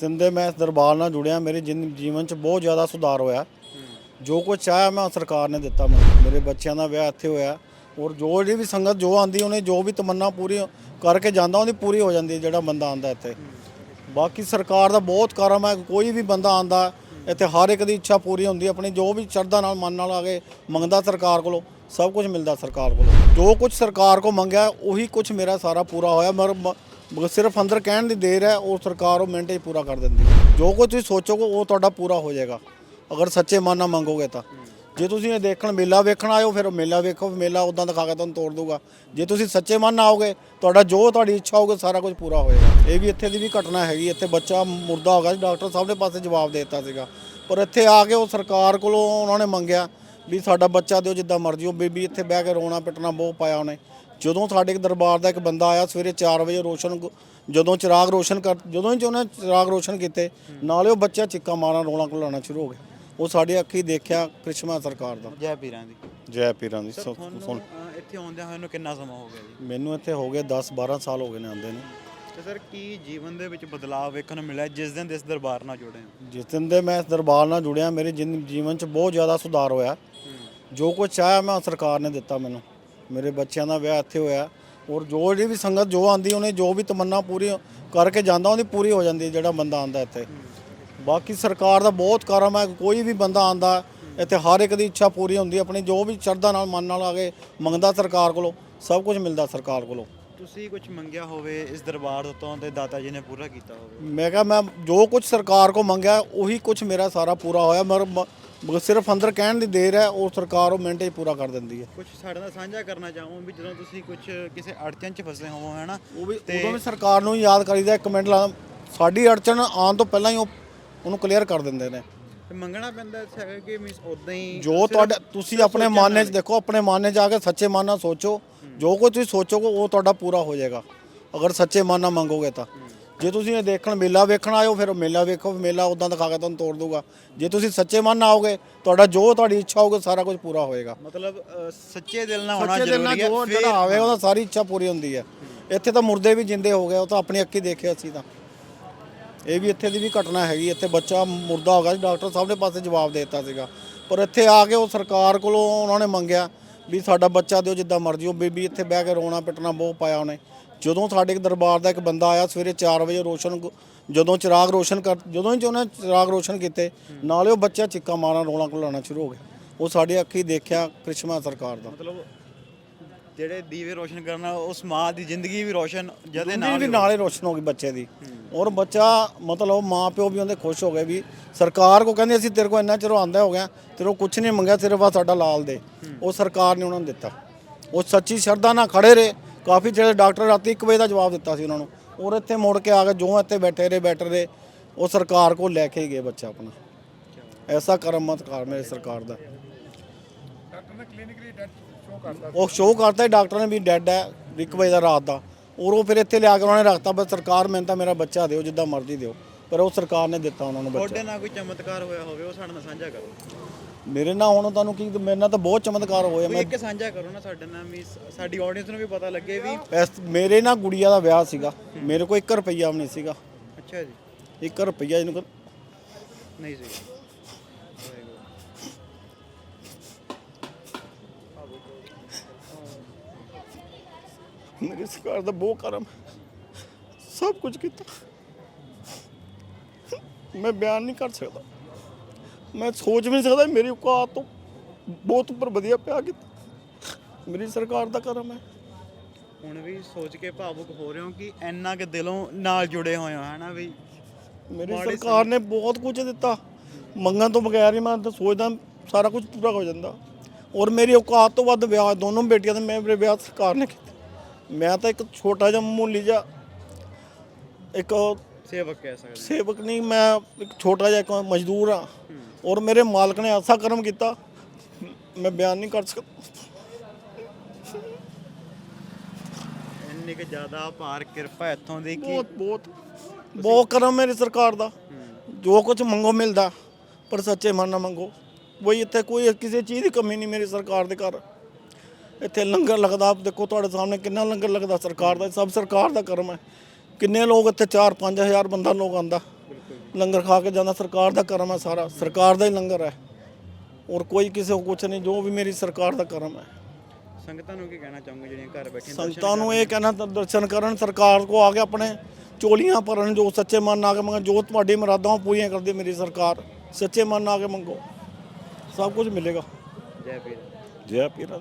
ਦਿਨ ਦੇ ਮੈਂ ਇਸ ਦਰਬਾਰ ਨਾਲ ਜੁੜਿਆ, ਮੇਰੇ ਜਿਨ ਜੀਵਨ 'ਚ ਬਹੁਤ ਜ਼ਿਆਦਾ ਸੁਧਾਰ ਹੋਇਆ। ਜੋ ਕੁਝ ਚਾਹਿਆ ਮੈਂ ਸਰਕਾਰ ਨੇ ਦਿੱਤਾ ਮੈਨੂੰ। ਮੇਰੇ ਬੱਚਿਆਂ ਦਾ ਵਿਆਹ ਇੱਥੇ ਹੋਇਆ। ਔਰ ਜੋ ਜਿਹੜੀ ਵੀ ਸੰਗਤ ਜੋ ਆਂਦੀ ਉਹਨੇ ਜੋ ਵੀ ਤਮੰਨਾ ਪੂਰੀ ਕਰਕੇ ਜਾਂਦਾ, ਉਹਦੀ ਪੂਰੀ ਹੋ ਜਾਂਦੀ ਹੈ ਜਿਹੜਾ ਬੰਦਾ ਆਂਦਾ ਇੱਥੇ। ਬਾਕੀ ਸਰਕਾਰ ਦਾ ਬਹੁਤ ਕਰਮ ਹੈ, ਕੋਈ ਵੀ ਬੰਦਾ ਆਂਦਾ ਇੱਥੇ ਹਰ ਇੱਕ ਦੀ ਇੱਛਾ ਪੂਰੀ ਹੁੰਦੀ ਹੈ। ਆਪਣੀ ਜੋ ਵੀ ਸ਼ਰਧਾ ਨਾਲ, ਮਨ ਨਾਲ ਆ ਕੇ ਮੰਗਦਾ ਸਰਕਾਰ ਕੋਲੋਂ, ਸਭ ਕੁਝ ਮਿਲਦਾ ਸਰਕਾਰ ਕੋਲੋਂ। ਜੋ ਕੁਝ ਸਰਕਾਰ ਕੋ ਮੰਗਿਆ, ਉਹੀ ਕੁਝ ਮੇਰਾ ਸਾਰਾ ਪੂਰਾ ਹੋਇਆ। ਮਰ ਮ- ਮਗਰ ਸਿਰਫ ਅੰਦਰ ਕਹਿਣ ਦੀ ਦੇਰ ਹੈ, ਉਹ ਸਰਕਾਰ ਉਹ ਮਿੰਟ 'ਚ ਪੂਰਾ ਕਰ ਦਿੰਦੀ ਹੈ। ਜੋ ਕੁਝ ਤੁਸੀਂ ਸੋਚੋਗੇ, ਉਹ ਤੁਹਾਡਾ ਪੂਰਾ ਹੋ ਜਾਏਗਾ। ਅਗਰ ਸੱਚੇ ਮਨ ਨਾਲ ਮੰਗੋਗੇ ਤਾਂ। ਜੇ ਤੁਸੀਂ ਇਹ ਦੇਖਣ ਮੇਲਾ ਵੇਖਣ ਆਇਓ ਫਿਰ ਉਹ ਮੇਲਾ ਵੇਖੋ ਮੇਲਾ ਉਦਾਂ ਦਿਖਾ ਕੇ ਤੁਹਾਨੂੰ ਤੋੜ ਦੂਗਾ ਜੇ ਤੁਸੀਂ ਸੱਚੇ ਮਨ ਨਾਲ ਆਓਗੇ, ਤੁਹਾਡਾ ਜੋ ਤੁਹਾਡੀ ਇੱਛਾ ਹੋਊਗੀ, ਸਾਰਾ ਕੁਝ ਪੂਰਾ ਹੋਏਗਾ ਇਹ ਵੀ ਇੱਥੇ ਦੀ ਵੀ ਘਟਨਾ ਹੈਗੀ, ਇੱਥੇ ਬੱਚਾ ਮੁਰਦਾ ਹੋ ਗਿਆ ਸੀ, ਡਾਕਟਰ ਸਾਹਿਬ ਨੇ ਪਾਸੇ ਜਵਾਬ ਦੇ ਦਿੱਤਾ ਸੀਗਾ। ਪਰ ਇੱਥੇ ਆ ਕੇ ਉਹ ਸਰਕਾਰ ਕੋਲੋਂ ਉਹਨਾਂ ਨੇ ਮੰਗਿਆ ਵੀ ਸਾਡਾ ਬੱਚਾ ਦਿਓ ਜਿੱਦਾਂ ਮਰਜ਼ੀ ਉਹ ਬੀਬੀ ਇੱਥੇ ਬਹਿ ਕੇ ਰੋਣਾ ਪਿੱਟਣਾ ਬਹੁਤ ਪਾਇਆ ਉਹਨੇ। ਜਦੋਂ ਸਾਡੇ ਦਰਬਾਰ ਦਾ ਇੱਕ ਬੰਦਾ ਆਇਆ ਸਵੇਰੇ 4 ਵਜੇ ਰੋਸ਼ਨ ਜਦੋਂ ਚਿਰਾਗ ਰੋਸ਼ਨ ਕਰ ਜਦੋਂ ਹੀ ਉਹਨੇ ਚਿਰਾਗ ਰੋਸ਼ਨ ਕੀਤੇ ਨਾਲੇ ਉਹ ਬੱਚਾ ਚਿੱਕਾ ਮਾਰਨ ਰੋਣਾ ਘੁਲਾਉਣਾ ਸ਼ੁਰੂ ਹੋ ਗਿਆ। ਉਹ ਸਾਡੇ ਅੱਖੀ ਦੇਖਿਆ ਕ੍ਰਿਸ਼ਮਾ ਸਰਕਾਰ ਦਾ। ਜੈ ਪੀਰਾਂ ਦੀ। ਜੈ ਪੀਰਾਂ ਦੀ। ਸੁਣ- ਇੱਥੇ ਆਉਂਦਿਆਂ ਹੋਏ ਨੂੰ ਕਿੰਨਾ ਸਮਾਂ ਹੋ ਗਿਆ ਜੀ? ਮੈਨੂੰ ਇੱਥੇ ਹੋ ਗਏ 10 12 ਸਾਲ ਹੋ ਗਏ ਨੇ ਆਂਦੇ ਨੂੰ। ਤੇ ਸਰ ਕੀ ਜੀਵਨ ਦੇ ਵਿੱਚ ਬਦਲਾਅ ਵੇਖਣ ਨੂੰ ਮਿਲਿਆ ਜਿਸ ਦਿਨ ਦੇ ਇਸ ਦਰਬਾਰ ਨਾਲ ਜੁੜੇ ਹੋ? ਜਿਸ ਦਿਨ ਦੇ ਮੈਂ ਇਸ ਦਰਬਾਰ ਨਾਲ ਜੁੜਿਆ ਮੇਰੇ ਜੀਵਨ 'ਚ ਬਹੁਤ ਜ਼ਿਆਦਾ ਸੁਧਾਰ ਹੋਇਆ। ਜੋ ਕੁਝ ਚਾਹਿਆ ਮੈਂ ਸਰਕਾਰ ਨੇ ਦਿੱਤਾ ਮੈਨੂੰ। ਮੇਰੇ ਬੱਚਿਆਂ ਦਾ ਵਿਆਹ ਇੱਥੇ ਹੋਇਆ। ਔਰ ਜੋ ਜਿਹੜੀ ਵੀ ਸੰਗਤ ਜੋ ਆਂਦੀ ਉਹਨੇ ਜੋ ਵੀ ਤਮੰਨਾ ਪੂਰੀ ਕਰਕੇ ਜਾਂਦਾ, ਉਹਦੀ ਪੂਰੀ ਹੋ ਜਾਂਦੀ ਜਿਹੜਾ ਬੰਦਾ ਆਂਦਾ ਇੱਥੇ। ਬਾਕੀ ਸਰਕਾਰ ਦਾ ਬਹੁਤ ਕਰਮ ਹੈ, ਕੋਈ ਵੀ ਬੰਦਾ ਆਂਦਾ ਇੱਥੇ ਹਰ ਇੱਕ ਦੀ ਇੱਛਾ ਪੂਰੀ ਹੁੰਦੀ ਆਪਣੀ ਜੋ ਵੀ ਸ਼ਰਧਾ ਨਾਲ, ਮਨ ਨਾਲ ਆ ਕੇ ਮੰਗਦਾ ਸਰਕਾਰ ਕੋਲੋਂ, ਸਭ ਕੁਝ ਮਿਲਦਾ ਸਰਕਾਰ ਕੋਲੋਂ। ਤੁਸੀਂ ਕੁਝ ਮੰਗਿਆ ਹੋਵੇ ਇਸ ਦਰਬਾਰ ਤੋਂ ਤੇ ਦਾਤਾ ਜੀ ਨੇ ਪੂਰਾ ਕੀਤਾ ਹੋਵੇ? ਮੈਂ ਕਿਹਾ ਮੈਂ ਜੋ ਕੁਝ ਸਰਕਾਰ ਕੋ ਮੰਗਿਆ ਉਹੀ ਕੁਝ ਮੇਰਾ ਸਾਰਾ ਪੂਰਾ ਹੋਇਆ ਮਰ ਮ- ਸਿਰਫ ਅੰਦਰ ਕਹਿਣ ਦੀ ਦੇਰ ਹੈ ਉਹ ਸਰਕਾਰ ਉਹ ਮਿੰਟ 'ਚ ਪੂਰਾ ਕਰ ਦਿੰਦੀ ਹੈ। ਕੁਝ ਸਾਡੇ ਨਾਲ ਸਾਂਝਾ ਕਰਨਾ ਚਾਹੋ ਵੀ ਜਦੋਂ ਤੁਸੀਂ ਕੁਝ ਕਿਸੇ ਅੜਚਨ 'ਚ ਫਸੇ ਹੋਵੋ ਹੈ ਨਾ ਉਹ ਵੀ ਤੇ- ਉਦੋਂ ਵੀ ਸਰਕਾਰ ਨੂੰ ਯਾਦ ਕਰੀਦਾ ਇੱਕ ਮਿੰਟ ਲਾ ਸਾਡੀ ਅੜਚਣ ਆਉਣ ਤੋਂ ਪਹਿਲਾਂ ਹੀ ਉਹ ਉਹਨੂੰ ਕਲੀਅਰ ਕਰ ਦਿੰਦੇ ਨੇ। ਤੇ ਮੰਗਣਾ ਪੈਂਦਾ ਹੈਗਾ ਕਿ ਮੀਨਸ ਉਦਾਂ ਹੀ ਜੋ ਤੁਹਾਡੇ ਤੁਸੀਂ ਆਪਣੇ ਮਨ 'ਚ ਨਾਲ। ਦੇਖੋ ਆਪਣੇ ਮਨ 'ਚ ਆ ਕੇ ਸੱਚੇ ਮਨ ਨਾਲ ਸੋਚੋ। ਜੋ ਕੁਝ ਤੁਸੀਂ ਸੋਚੋਗੇ ਉਹ ਤੁਹਾਡਾ ਪੂਰਾ ਹੋ ਜਾਏਗਾ। ਅਗਰ ਸੱਚੇ ਮਨ ਨਾਲ ਮੰਗੋਗੇ ਤਾਂ। ਜੇ ਤੁਸੀਂ ਇਹ ਦੇਖਣ ਮੇਲਾ ਵੇਖਣ ਆਇਓ ਫਿਰ ਮੇਲਾ ਵੇਖੋ ਮੇਲਾ ਉਦਾਂ ਦਿਖਾ ਕੇ ਤੁਹਾਨੂੰ ਤੋੜ ਦੂਗਾ ਜੇ ਤੁਸੀਂ ਸੱਚੇ ਮਨ ਨਾਲ ਆਓਗੇ ਤੁਹਾਡਾ ਜੋ ਤੁਹਾਡੀ ਇੱਛਾ ਹੋਊਗੀ ਸਾਰਾ ਕੁਝ ਪੂਰਾ ਹੋਏਗਾ। ਮਤਲਬ ਅ, ਸੱਚੇ ਦਿਲ ਨਾਲ ਹੋਣਾ ਸੱਚੇ ਦਿਲ ਨਾਲ ਜ਼ਰੂਰੀ ਹੈ ਜੋ ਫਿਰ ਜਿਹੜਾ ਆਵੇ ਉਹਦਾ ਸਾਰੀ ਇੱਛਾ ਪੂਰੀ ਹੁੰਦੀ ਹੈ। ਇੱਥੇ ਤਾਂ ਮੁਰਦੇ ਵੀ ਜਿੰਦੇ ਹੋ ਗਏ ਉਹ ਤਾਂ ਆਪਣੀ ਅੱਖੀ ਦੇਖਿਆ ਅਸੀਂ ਤਾਂ। ਇਹ ਵੀ ਇੱਥੇ ਦੀ ਵੀ ਘਟਨਾ ਹੈਗੀ, ਇੱਥੇ ਬੱਚਾ ਮੁਰਦਾ ਹੋ ਗਿਆ ਸੀ, ਡਾਕਟਰ ਸਾਹਿਬ ਨੇ ਪਾਸੇ ਜਵਾਬ ਦੇ ਦਿੱਤਾ ਸੀਗਾ। ਪਰ ਇੱਥੇ ਆ ਕੇ ਉਹ ਸਰਕਾਰ ਕੋਲੋਂ ਉਹਨਾਂ ਨੇ ਮੰਗਿਆ ਵੀ ਸਾਡਾ ਬੱਚਾ ਦਿਓ ਜਿੱਦਾਂ ਮਰਜ਼ੀ, ਉਹ ਬੀਬੀ ਇੱਥੇ ਬਹਿ ਕੇ ਰੋਣਾ ਪਿੱਟਣਾ ਬਹੁਤ ਪਾਇਆ ਉਹਨੇ। ਜਦੋਂ ਸਾਡੇ ਦਰਬਾਰ ਦਾ ਇੱਕ ਬੰਦਾ ਆਇਆ, ਸਵੇਰੇ 4 ਵਜੇ ਰੋਸ਼ਨ ਜਦੋਂ ਚਿਰਾਗ ਰੋਸ਼ਨ ਕਰ, ਜਦੋਂ ਹੀ ਉਹਨੇ ਚਿਰਾਗ ਰੋਸ਼ਨ ਕੀਤੇ, ਨਾਲੇ ਉਹ ਬੱਚਾ ਚਿੱਕਾ ਮਾਰਨ ਰੋਣਾ ਘੁਲਾਉਣਾ ਸ਼ੁਰੂ ਹੋ ਗਿਆ। ਉਹ ਸਾਡੇ ਅੱਖੀ ਦੇਖਿਆ ਕ੍ਰਿਸ਼ਮਾ ਸਰਕਾਰ ਦਾ। ਮਤਲਬ ਜਿਹੜੇ ਦੀਵੇ ਰੋਸ਼ਨ ਕਰਨਾ ਉਸ ਮਾਂ ਦੀ ਜ਼ਿੰਦਗੀ ਵੀ ਰੋਸ਼ਨ ਜਦੇ ਨਾਲ ਵੀ ਹੀ ਨਾਲੇ ਰੋਸ਼ਨ ਹੋ ਗਈ ਬੱਚੇ ਦੀ। ਔਰ ਬੱਚਾ ਮਤਲਬ ਮਾਂ ਪਿਓ ਵੀ ਉਹਦੇ ਖੁਸ਼ ਹੋ ਗਏ ਵੀ ਸਰਕਾਰ ਕੋ ਕਹਿੰਦੇ ਅਸੀਂ ਤੇਰੇ ਕੋ ਇੰਨਾ ਚਿਰ ਆਂਦਾ ਹੋ ਗਿਆ ਤੇਰੇ ਕੋ ਕੁਝ ਨਹੀਂ ਮੰਗਿਆ ਸਿਰਫ ਆ ਸਾਡਾ ਲਾਲ ਦੇ। ਉਹ ਸਰਕਾਰ ਨੇ ਉਹਨਾਂ ਨੂੰ ਦਿੱਤਾ। ਉਹ ਸੱਚੀ ਸ਼ਰਧਾ ਨਾਲ ਖੜੇ ਰਹੇ। ਕਾਫੀ ਜਿਹੜੇ ਡਾਕਟਰ ਰਾਤੀ 1 ਵਜੇ ਦਾ ਜਵਾਬ ਦਿੱਤਾ ਸੀ ਉਹਨਾਂ ਨੂੰ। ਔਰ ਇੱਥੇ ਮੁੜ ਕੇ ਆ ਕੇ ਜੋ ਇੱਥੇ ਬੈਠੇ ਰਹੇ ਬੈਠੇ ਰਹੇ ਉਹ ਸਰਕਾਰ ਕੋ ਲੈ ਕੇ ਗਏ ਬੱਚਾ ਆਪਣਾ। ਐਸਾ ਕਰਮਤਕਾਰ ਮੇਰੇ ਸਰਕਾਰ ਦਾ। ਉਹ ਸ਼ੋਅ ਕਰਤਾ ਡਾਕਟਰ ਨੇ ਵੀ ਡੈੱਡ ਹੈ 1 ਵਜੇ ਦਾ ਰਾਤ ਦਾ। ਔਰ ਉਹ ਫਿਰ ਇੱਥੇ ਲਿਆ ਕੇ ਉਹਨਾਂ ਨੇ ਰੱਖਤਾ ਬਸ ਸਰਕਾਰ ਮੈਨੂੰ ਤਾਂ ਮੇਰਾ ਬੱਚਾ ਦਿਓ ਜਿੱਦਾਂ ਮਰਜ਼ੀ ਦਿਓ। ਪਰ ਉਹ ਸਰਕਾਰ ਨੇ ਦਿੱਤਾ ਉਹਨਾਂ ਨੂੰ ਬੱਚਾ। ਤੁਹਾਡੇ ਨਾਲ ਕੋਈ ਚਮਤਕਾਰ ਹੋਇਆ ਹੋਵੇ ਉਹ ਸਾਡੇ ਨਾਲ ਸਾਂਝਾ ਕਰੋ। ਮੇਰੇ ਨਾਲ ਹੁਣ ਤੁਹਾਨੂੰ ਕੀ ਮੇਰੇ ਨਾਲ ਤਾਂ ਬਹੁਤ ਚਮਤਕਾਰ ਹੋਇਆ ਕੋਈ ਮੈਂ ਇੱਕ ਸਾਂਝਾ ਕਰੋ ਨਾ ਸਾਡੇ ਨਾਲ ਵੀ ਸਾਡੀ ਆਡੀਅנס ਨੂੰ ਵੀ ਪਤਾ ਲੱਗੇ ਵੀ ਇਸ ਮੇਰੇ ਨਾਲ ਗੁੜੀਆ ਦਾ ਵਿਆਹ ਸੀਗਾ। ਮੇਰੇ ਕੋਲ 1 ਰੁਪਈਆ ਵੀ ਨਹੀਂ ਸੀਗਾ। ਅੱਛਾ ਜੀ। 1 ਰੁਪਈਆ ਇਹਨੂੰ ਕਰ- ਨਹੀਂ ਸੀ। ਮੇਰੀ ਸਰਕਾਰ ਦਾ ਬਹੁਤ ਕਰਮ। ਸਭ ਕੁਝ ਕੀਤਾ। ਮੈਂ ਬਿਆਨ ਨਹੀਂ ਕਰ ਸਕਦਾ। ਮੈਂ ਸੋਚ ਵੀ ਨਹੀਂ ਸਕਦਾ ਮੇਰੀ ਔਕਾਤ ਤੋਂ ਬਹੁਤ ਉੱਪਰ ਵਧੀਆ ਪਿਆ ਕੀਤਾ। ਮੇਰੀ ਸਰਕਾਰ ਦਾ ਕਰਮ ਹੈ। ਹੁਣ ਵੀ ਸੋਚ ਕੇ ਭਾਵੁਕ ਹੋ ਰਹੇ ਹੋ ਕਿ ਇੰਨਾ ਕਿ ਦਿਲੋਂ ਨਾਲ ਜੁੜੇ ਹੋਏ ਹੋ ਹਨਾ ਵੀ? ਮੇਰੀ ਸਰਕਾਰ ਨੇ ਬਹੁਤ ਕੁਝ ਦਿੱਤਾ। ਮੰਗਣ ਤੋਂ ਬਗੈਰ ਹੀ ਮੈਂ ਤਾਂ ਸੋਚਦਾ ਸਾਰਾ ਕੁਝ ਪੂਰਾ ਹੋ ਜਾਂਦਾ। ਔਰ ਮੇਰੀ ਔਕਾਤ ਤੋਂ ਵੱਧ ਵਿਆਹ ਦੋਨੋਂ ਬੇਟੀਆਂ ਦੇ ਮੇਰੇ ਵਿਆਹ ਸਰਕਾਰ ਨੇ ਕੀਤੇ। ਮੈਂ ਤਾਂ ਇੱਕ ਛੋਟਾ ਜਿਹਾ ਮਾਮੂਲੀ ਜਿਹਾ ਇੱਕ ਸੇਵਕ ਕਹਿ ਸਕਦੇ ਸੇਵਕ ਨਹੀਂ ਮੈਂ ਇੱਕ ਛੋਟਾ ਜਿਹਾ ਇੱਕ ਮਜ਼ਦੂਰ ਆ ਔਰ ਮੇਰੇ ਮਾਲਕ ਨੇ ਐਸਾ ਕਰਮ ਕੀਤਾ। ਮੈਂ ਬਿਆਨ ਨਹੀਂ ਕਰ ਸਕਦਾ। ਇੰਨੀ ਕਿ ਜ਼ਿਆਦਾ ਭਾਰ ਕਿਰਪਾ ਇੱਥੋਂ ਦੀ ਕਿ? ਬਹੁਤ ਬਹੁਤ। ਬਹੁਤ ਕਰਮ ਮੇਰੀ ਸਰਕਾਰ ਦਾ। ਜੋ ਕੁਝ ਮੰਗੋ ਮਿਲਦਾ ਪਰ ਸੱਚੇ ਮਨ ਨਾਲ ਮੰਗੋ। ਕੋਈ ਇੱਥੇ ਕੋਈ ਕਿਸੇ ਚੀਜ਼ ਦੀ ਕਮੀ ਨਹੀਂ ਮੇਰੀ ਸਰਕਾਰ ਦੇ ਘਰ। ਇੱਥੇ ਲੰਗਰ ਲੱਗਦਾ ਦੇਖੋ ਤੁਹਾਡੇ ਸਾਹਮਣੇ ਕਿੰਨਾ ਲੰਗਰ ਲੱਗਦਾ ਸਰਕਾਰ ਦਾ ਸਭ ਸਰਕਾਰ ਦਾ ਕਰਮ ਹੈ। ਕਿੰਨੇ ਲੋਕ ਇੱਥੇ 4-5000 ਬੰਦਾ ਲੋਕ ਆਂਦਾ ਲੰਗਰ ਖਾ ਕੇ ਜਾਂਦਾ ਸਰਕਾਰ ਦਾ ਕਰਮ ਹੈ ਸਾਰਾ ਸਰਕਾਰ ਦਾ ਹੀ ਲੰਗਰ ਹੈ। ਔਰ ਕੋਈ ਕਿਸੇ ਨੂੰ ਕੁਛ ਨਹੀਂ ਜੋ ਵੀ ਮੇਰੀ ਸਰਕਾਰ ਦਾ ਕਰਮ ਹੈ। ਸੰਗਤਾਂ ਨੂੰ ਕੀ ਕਹਿਣਾ ਚਾਹੋਗੇ ਜਿਹੜੀਆਂ ਘਰ ਬੈਠੀਆਂ ਸੰਗਤਾਂ ਨੂੰ ਇਹ ਕਹਿਣਾ ਤਾਂ ਦਰਸ਼ਨ ਕਰਨ ਸਰਕਾਰ ਕੋ ਆ ਕੇ ਆਪਣੇ ਚੋਲੀਆਂ ਭਰਨ ਜੋ ਸੱਚੇ ਮਨ ਨਾਲ ਆ ਕੇ ਮੰਗੋ ਜੋ ਤੁਹਾਡੀ ਮੁਰਾਦਾਂ ਪੂਰੀਆਂ ਕਰਦੀ ਮੇਰੀ ਸਰਕਾਰ। ਸੱਚੇ ਮਨ ਨਾਲ ਆ ਕੇ ਮੰਗੋ। ਸਭ ਕੁਝ ਮਿਲੇਗਾ। ਜੈ ਪੀਰ ਜੈ ਪੀਰਾਂ